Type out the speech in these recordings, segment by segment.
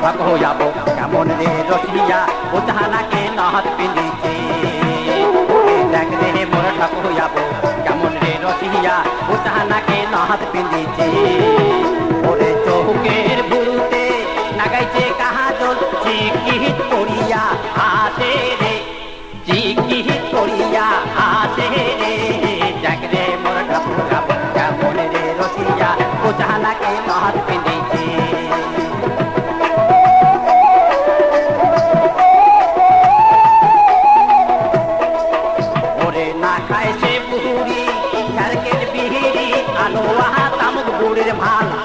কেমন রে রসিয়া ও জাহানাকে নহত পিন্দিছে দেখ রে মোর ঠাকুর যাব কেমন রে রসিয়া ও জাহানাকে নহত পিন্দিছে ওরে চৌকের বুড়ুতে লাগাইছে কাহাজল চিকিত করিয়া হাতে রে চিকিত করিয়া হাতে সে বুড়ি নারকেল বিহিরি আলো আহা তামুক বুড়ির ভালো।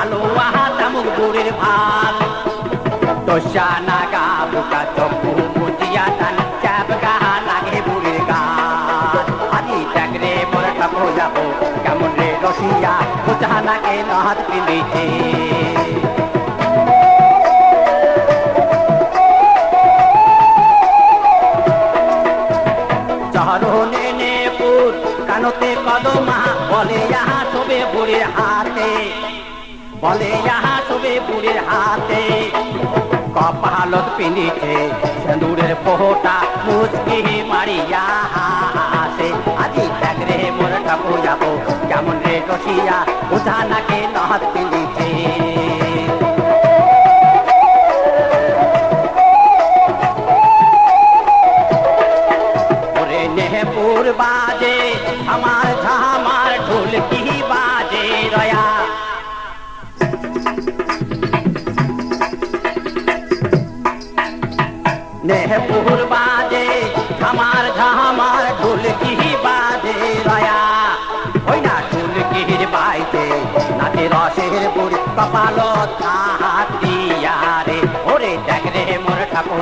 আলো আহা তামুক বুড়ির ভালো। তোষা নাগা, বুকা চকু মুজিয়া টান চাপ গাহা লাগে বুড়ির গান আদি চাকরে মোর ঠাপো যাব, কেমন রে রসিয়া, বুঝা নাকে নাহাত পিন্দিছে বুড়ির হাতে। বলে ইহা শোবে বুড়ির হাতে। কপালত পিনিছে সেন্দুরের পোহটা মুচকি মারিয়া হাসে। আজি ত্যাগরে মোর ঠাকুর যাব, কেমন রে রসিয়া, বুঝা নাকে নহত পিনিছে? ওরে নেহপুর বাজে আমার ঝামার ঢোলকি বাজে রয়া। ওই না ঢোলকির বাইতে, নাচে রসের বুড়ি কপাল হাতিয়া রে ওরে দেখ রে মোর ঠাকুর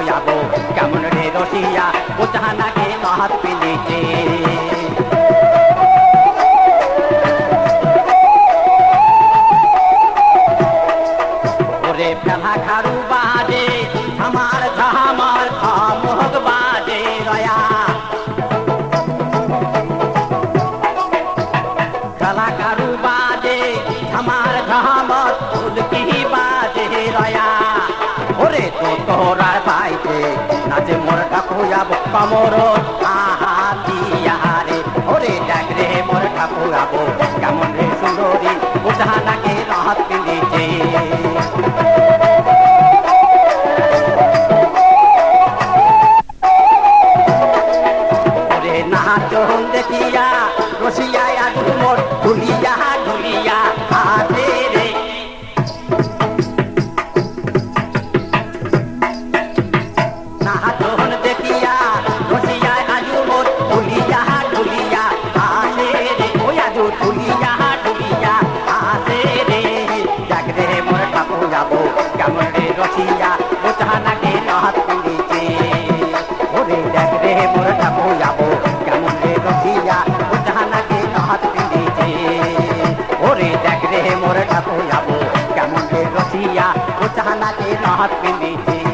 রয়া ওরে তো তোরার বাইতে নাচে মোর ঠাকুর যাব কমর আহাতিয়া রে। ওরে দেখ রে মোর ঠাকুর যাব কেমন রে সুন্দরী, বুঝা নাকে রাত পিঁধেছে ওরে নাচন দেখিয়া রসিয়া আগুন মোর ঢুলিয়া ঢুলিয়া हाथ में लीजिए